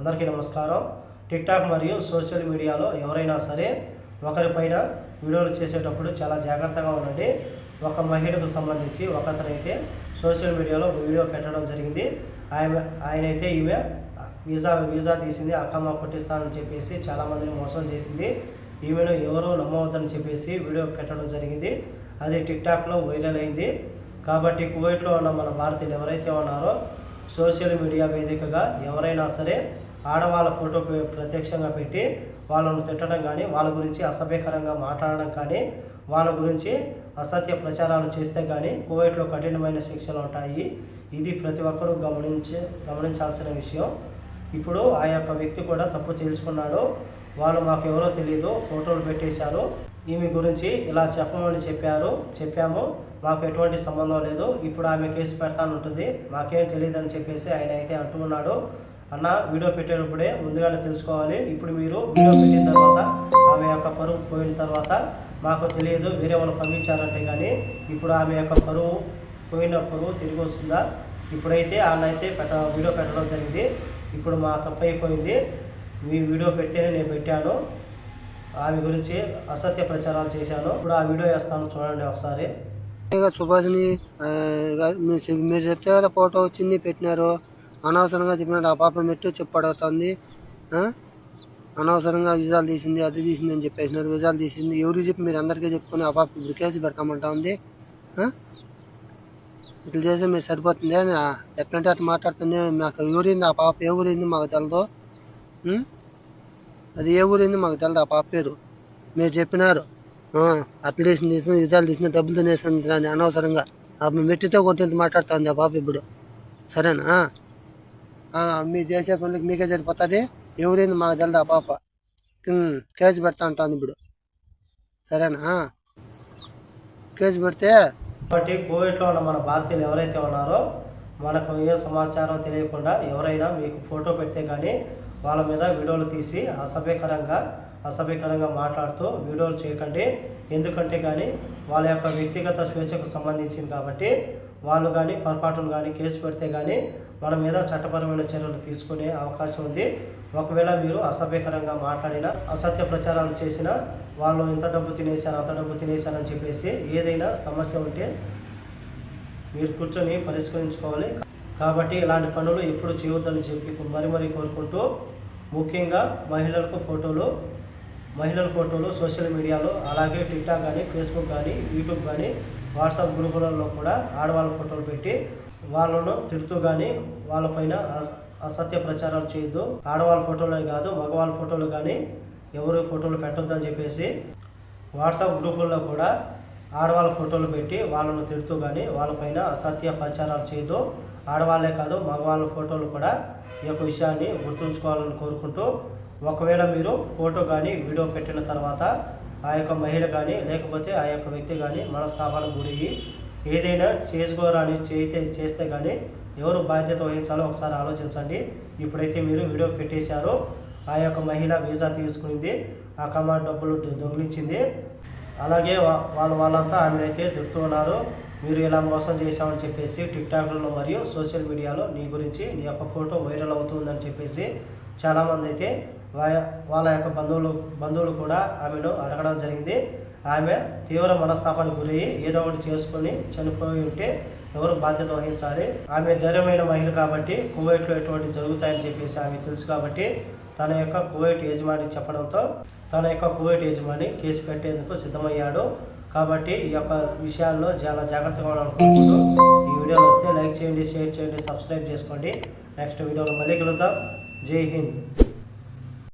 అందరికీ నమస్కారం. టిక్టాక్ మరియు సోషల్ మీడియాలో ఎవరైనా సరే ఒకరిపైన వీడియోలు చేసేటప్పుడు చాలా జాగ్రత్తగా ఉండండి. ఒక మహిళకు సంబంధించి ఒకతనైతే సోషల్ మీడియాలో వీడియో పెట్టడం జరిగింది. ఆయన ఆయనైతే ఈమె వీసా వీసా తీసింది అక్కమ్మ కొట్టిస్తానని చెప్పేసి చాలామందిని మోసం చేసింది. ఈమెను ఎవరో నమ్మవద్దని చెప్పేసి వీడియో పెట్టడం జరిగింది. అది టిక్టాక్లో వైరల్ అయింది. కాబట్టి కువైట్లో ఉన్న మన భారతీయులు ఎవరైతే ఉన్నారో సోషల్ మీడియా వేదికగా ఎవరైనా సరే ఆడవాళ్ళ ఫోటో ప్రత్యక్షంగా పెట్టి వాళ్ళను తిట్టడం కానీ వాళ్ళ గురించి అసభ్యకరంగా మాట్లాడడం కానీ వాళ్ళ గురించి అసత్య ప్రచారాలు చేస్తే కానీ కువైట్లో కఠినమైన శిక్షలు ఉంటాయి. ఇది ప్రతి ఒక్కరూ గమనించే గమనించాల్సిన విషయం. ఇప్పుడు ఆ యొక్క వ్యక్తి కూడా తప్పు తెలుసుకున్నాడు. వాళ్ళు మాకు ఎవరో తెలియదు ఫోటోలు పెట్టేశారు. ఈమె గురించి ఇలా చెప్పమని చెప్పారు. చెప్పాము. మాకు ఎటువంటి సంబంధం లేదు. ఇప్పుడు ఆమె కేసు పెడతానంటుంది. మాకేం తెలియదని చెప్పేసి ఆయన అయితే అంటూ ఉన్నాడు. అన్న వీడియో పెట్టేటప్పుడే ముందుగానే తెలుసుకోవాలి. ఇప్పుడు మీరు వీడియో పెట్టిన తర్వాత ఆమె యొక్క పరువు పోయిన తర్వాత మాకు తెలియదు వేరే వాళ్ళు పంపించారంటే కానీ ఇప్పుడు ఆమె యొక్క పరువు పోయిన పరువు తిరిగి వస్తుందా? ఇప్పుడైతే ఆయన అయితే పెట్ట వీడియో పెట్టడం జరిగింది. ఇప్పుడు మా తప్పు అయిపోయింది మీ వీడియో పెడితేనే నేను పెట్టాను. ఆమె గురించి అసత్య ప్రచారాలు చేశాను. ఇప్పుడు ఆ వీడియో వేస్తాను చూడండి ఒకసారి. సుభాష్ని మీరు మీరు చెప్తే కదా ఫోటో వచ్చింది పెట్టినారు. అనవసరంగా చెప్పినట్టు ఆ పాప మెట్టు చెప్పు అనవసరంగా విజాలు తీసింది అది తీసింది అని చెప్పేసినారు విజాలు తీసింది. ఎవరు చెప్పి మీరు అందరికీ చెప్పుకొని ఆ పాప ఇప్పుడు కేసు పెడతామంటా ఉంది. ఇట్లా చేస్తే మీరు సరిపోతుంది అని ఎట్లంటే అట్లా మాట్లాడుతుంది మాకు. ఎవరింది ఆ పాప ఏ ఊరింది మాకు తెలదు. అది ఏ ఊరింది మాకు తెలదు ఆ పాప పేరు. మీరు చెప్పినారు. అట్లా తీసిన తీసిన విజాలు తీసిన డబ్బులు తినేసింది అని అనవసరంగా. ఆ మెట్టితో కొట్టినట్టు మాట్లాడుతుంది ఆ పాప ఇప్పుడు. సరేనా? మీరు చేసే పనులకు మీకే సరిపోతుంది? ఎవరైంది మాకు తెలియదు ఆ పాప కేసు పెడతా ఉంటుంది ఇప్పుడు. సరేనా? కేసు పెడితే? కాబట్టి కోవిడ్లో ఉన్న మన భారతీయులు ఎవరైతే ఉన్నారో మనకు ఏ సమాచారం తెలియకుండా ఎవరైనా మీకు ఫోటో పెడితే కానీ వాళ్ళ మీద వీడియోలు తీసి అసభ్యకరంగా అసభ్యకరంగా మాట్లాడుతూ వీడియోలు చేయకండి. ఎందుకంటే కానీ వాళ్ళ యొక్క వ్యక్తిగత స్వేచ్ఛకు సంబంధించింది కాబట్టి వాళ్ళు కానీ పొరపాటును కానీ కేసు పెడితే కానీ మన మీద చట్టపరమైన చర్యలు తీసుకునే అవకాశం ఉంది. ఒకవేళ మీరు అసభ్యకరంగా మాట్లాడినా అసత్య ప్రచారాలు చేసినా వాళ్ళు ఇంత డబ్బు తినేశారు అంత డబ్బు తినేశారని చెప్పేసి ఏదైనా సమస్య ఉంటే మీరు కూర్చొని పరిష్కరించుకోవాలి. కాబట్టి ఇలాంటి పనులు ఎప్పుడు చేయొద్దని చెప్పి మరి మరీ కోరుకుంటూ ముఖ్యంగా మహిళలకు ఫోటోలు మహిళల ఫోటోలు సోషల్ మీడియాలో అలాగే టిక్టాక్ కానీ ఫేస్బుక్ కానీ యూట్యూబ్ కానీ వాట్సాప్ గ్రూపులలో కూడా ఆడవాళ్ళ ఫోటోలు పెట్టి వాళ్ళను తిడుతూ కానీ వాళ్ళపైన అస- అసత్య ప్రచారాలు చేయొద్దు. ఆడవాళ్ళ ఫోటోలే కాదు మగవాళ్ళ ఫోటోలు కానీ ఎవరు ఫోటోలు పెట్టొద్దని చెప్పేసి వాట్సాప్ గ్రూపుల్లో కూడా ఆడవాళ్ళ ఫోటోలు పెట్టి వాళ్ళను తిడుతూ కానీ వాళ్ళపైన అసత్య ప్రచారాలు చేయొద్దు. ఆడవాళ్ళే కాదు మగవాళ్ళ ఫోటోలు కూడా ఈ యొక్క విషయాన్ని గుర్తుంచుకోవాలని కోరుకుంటూ ఒకవేళ మీరు ఫోటో కానీ వీడియో పెట్టిన తర్వాత ఆ యొక్క మహిళ కానీ లేకపోతే ఆ యొక్క వ్యక్తి కానీ మనస్తాపాలకు గురయ్యి ఏదైనా చేసుకోరాని చేయితే చేస్తే కానీ ఎవరు బాధ్యత వహించాలో ఒకసారి ఆలోచించండి. ఇప్పుడైతే మీరు వీడియో పెట్టేశారో. ఆ యొక్క మహిళ వీసా తీసుకుంది. ఆ కమాండ్ డబ్బులు దొంగిలించింది. అలాగే వా- వాళ్ళంతా ఆమెనైతే అయితే ఉన్నారు. మీరు ఇలా మోసం చేశామని చెప్పేసి టిక్టాక్లలో మరియు సోషల్ మీడియాలో నీ గురించి నీ యొక్క ఫోటో వైరల్ అవుతుందని చెప్పేసి చాలామంది అయితే వాళ్ళ యొక్క బంధువులు బంధువులు కూడా ఆమెను అడగడం జరిగింది. ఆమె తీవ్ర మనస్తాపానికి గురయ్యి ఏదో ఒకటి చేసుకొని చనిపోయి ఉంటే ఎవరు బాధ్యత వహించాలి? ఆమె ధైర్యమైన మహిళ కాబట్టి కువైట్లో ఎటువంటి జరుగుతాయని చెప్పేసి ఆమె తెలుసు కాబట్టి తన యొక్క కువైట్ యజమాని చెప్పడంతో తన యొక్క కువైట్ యజమాని కేసు పెట్టేందుకు సిద్ధమయ్యాడు. కాబట్టి ఈ యొక్క విషయాల్లో చాలా జాగ్రత్తగా ఉండాలనుకుంటున్నాను ఈ వీడియోలు వస్తే లైక్ చేయండి షేర్ చేయండి సబ్స్క్రైబ్ చేసుకోండి. నెక్స్ట్ వీడియోలో మళ్ళీ కలుద్దాం. జై హింద్.